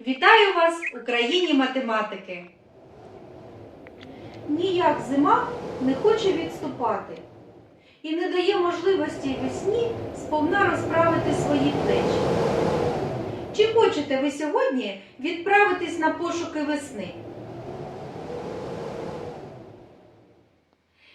Вітаю вас у країні математики. Ніяк зима не хоче відступати і не дає можливості весні сповна розправити свої плечі. Чи хочете ви сьогодні відправитись на пошуки весни?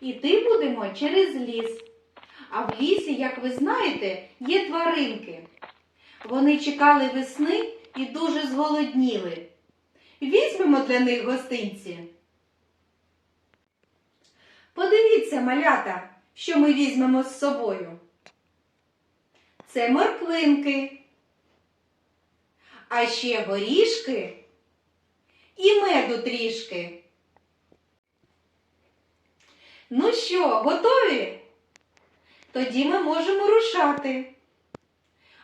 Іти будемо через ліс. А в лісі, як ви знаєте, є тваринки. Вони чекали весни і дуже зголодніли. Візьмемо для них гостинці. Подивіться, малята, що ми візьмемо з собою. Це морквинки, а ще горішки і меду трішки. Ну що, готові? Тоді ми можемо рушати.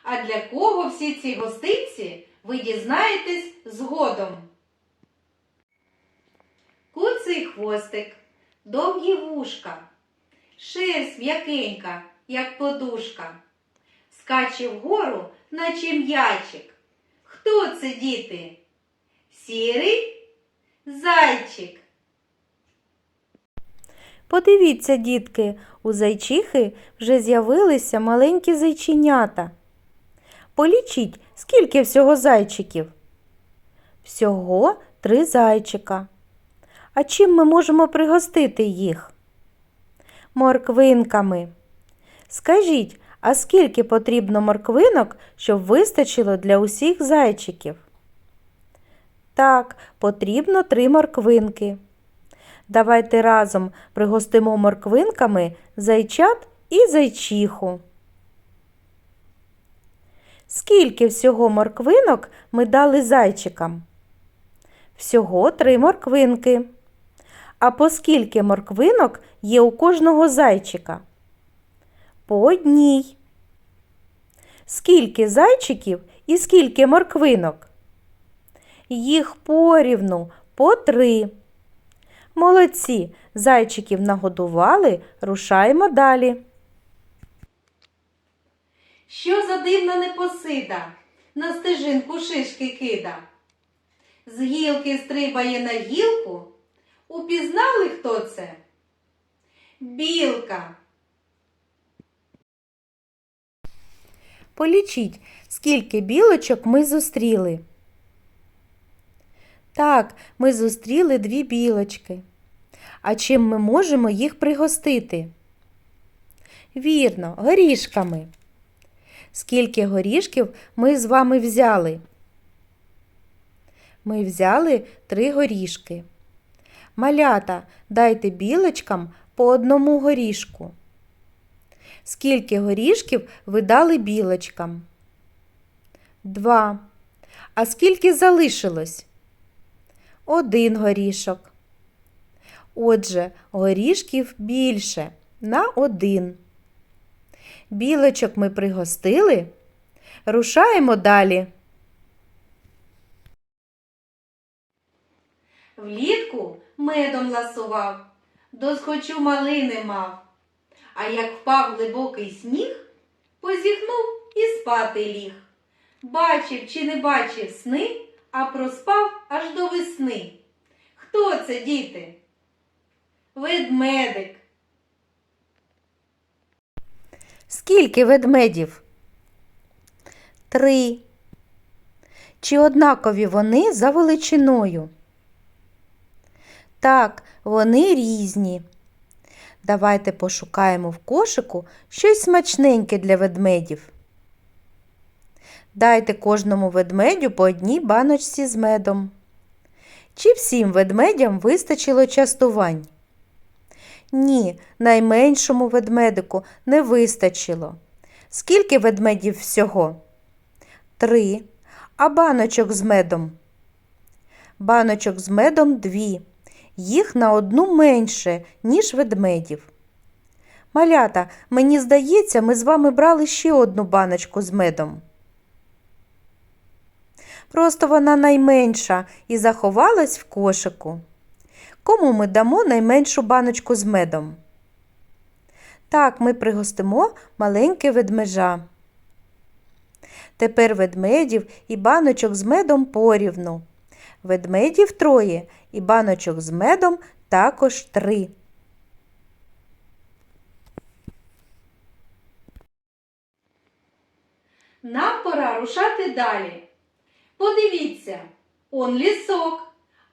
А для кого всі ці гостинці ви дізнаєтесь згодом. Куций хвостик, довгі вушка, шерсть м'якенька, як подушка, скаче вгору, наче м'ячик. Хто це, діти? Сірий зайчик. Подивіться, дітки, у зайчихи вже з'явилися маленькі зайченята. Полічіть, скільки всього зайчиків? Всього три зайчика. А чим ми можемо пригостити їх? Морквинками. Скажіть, а скільки потрібно морквинок, щоб вистачило для усіх зайчиків? Так, потрібно три морквинки. Давайте разом пригостимо морквинками зайчат і зайчиху. Скільки всього морквинок ми дали зайчикам? Всього три морквинки. А по скільки морквинок є у кожного зайчика? По одній. Скільки зайчиків і скільки морквинок? Їх порівну по три. Молодці, зайчиків нагодували, рушаємо далі. Що за дивна непосида, на стежинку шишки кида. З гілки стрибає на гілку. Упізнали, хто це? Білка. Полічіть, скільки білочок ми зустріли. Так, ми зустріли дві білочки. А чим ми можемо їх пригостити? Вірно, горішками. Скільки горішків ми з вами взяли? Ми взяли три горішки. Малята, дайте білочкам по одному горішку. Скільки горішків ви дали білочкам? Два. А скільки залишилось? Один горішок. Отже, горішків більше на один. Білочок ми пригостили. Рушаємо далі. Влітку медом ласував, досхочу малини мав. А як впав глибокий сніг, позіхнув і спати ліг. Бачив чи не бачив сни, а проспав аж до весни. Хто це, діти? Ведмедик. Скільки ведмедів? Три. Чи однакові вони за величиною? Так, вони різні. Давайте пошукаємо в кошику щось смачненьке для ведмедів. Дайте кожному ведмедю по одній баночці з медом. Чи всім ведмедям вистачило частувань? Ні, найменшому ведмедику не вистачило. Скільки ведмедів всього? Три. А баночок з медом? баночок з медом дві. Їх на одну менше, ніж ведмедів. Малята, мені здається, ми з вами брали ще одну баночку з медом. Просто вона найменша і заховалась в кошику. Кому ми дамо найменшу баночку з медом? Так, ми пригостимо маленьке ведмежа. Тепер ведмедів і баночок з медом порівну. Ведмедів троє і баночок з медом також три. Нам пора рушати далі. Подивіться, он лісок,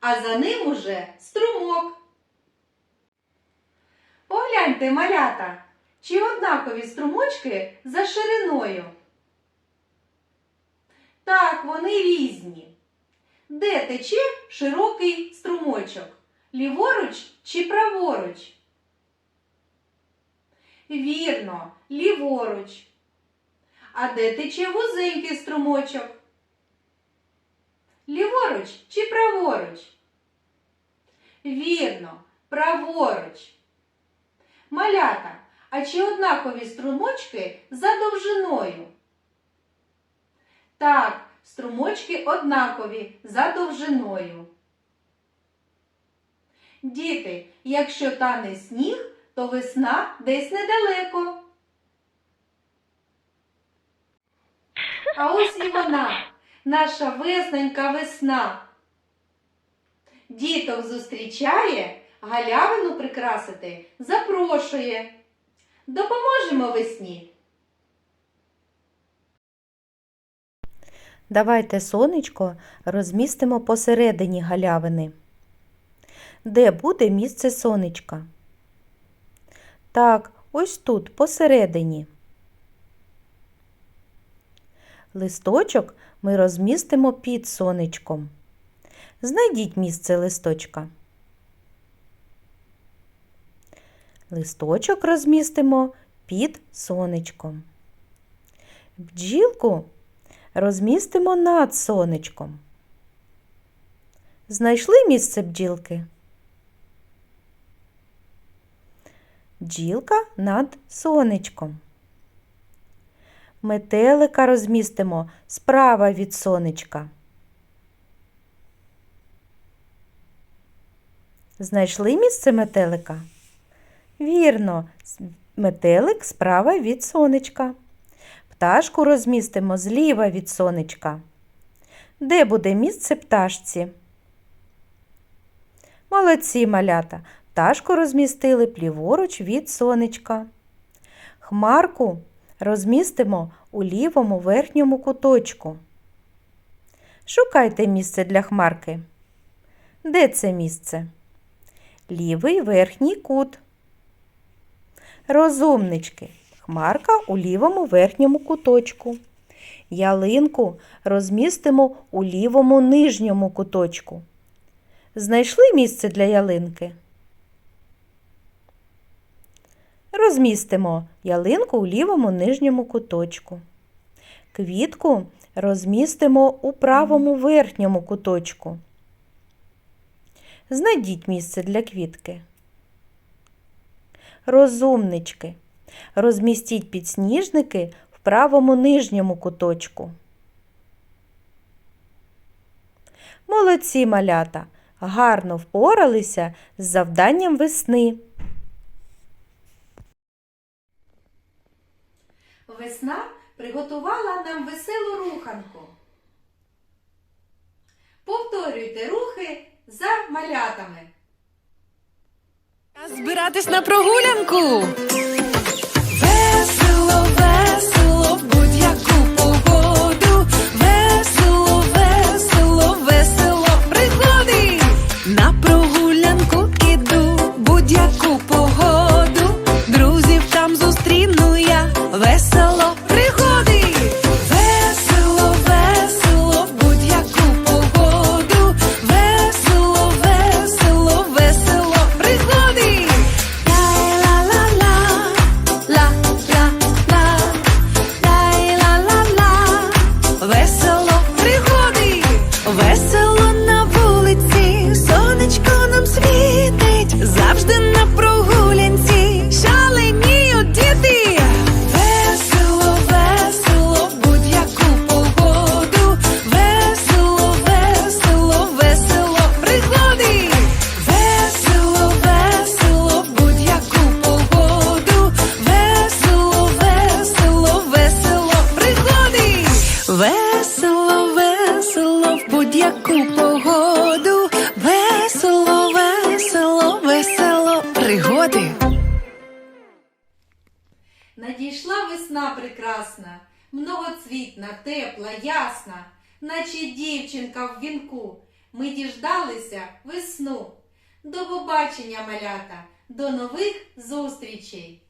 а за ним уже струмок. Погляньте, малята, чи однакові струмочки за шириною? Так, вони різні. Де тече широкий струмочок? Ліворуч чи праворуч? Вірно, ліворуч. А де тече вузенький струмочок? Ліворуч чи праворуч? Вірно, праворуч. Малята, а чи однакові струмочки за довжиною? Так, струмочки однакові за довжиною. Діти, якщо тане сніг, то весна десь недалеко. А ось і вона, наша весненька весна. Діток зустрічає, галявину прикрасити запрошує. Допоможемо весні. Давайте сонечко розмістимо посередині галявини. Де буде місце сонечка? Так, ось тут, посередині. Листочок ми розмістимо під сонечком. Знайдіть місце листочка. Листочок розмістимо під сонечком. Бджілку розмістимо над сонечком. Знайшли місце бджілки? Бджілка над сонечком. Метелика розмістимо справа від сонечка. Знайшли місце метелика? Вірно, метелик справа від сонечка. Пташку розмістимо зліва від сонечка. Де буде місце пташці? Молодці малята. Пташку розмістили пліворуч від сонечка. Хмарку розмістимо у лівому верхньому куточку. Шукайте місце для хмарки. Де це місце? Лівий верхній кут. Розумнички. Хмарка у лівому верхньому куточку. Ялинку розмістимо у лівому нижньому куточку. Знайшли місце для ялинки? Розмістимо ялинку у лівому нижньому куточку. Квітку розмістимо у правому верхньому куточку. Знайдіть місце для квітки. Розумнички. Розмістіть підсніжники в правому нижньому куточку. Молодці малята! Гарно впоралися з завданням весни. Весна приготувала нам веселу руханку. Повторюйте рухи за малятами. Збиратись на прогулянку. Весело, весна прекрасна, многоцвітна, тепла, ясна, наче дівчинка в вінку. Ми діждалися весну. До побачення, малята, до нових зустрічей!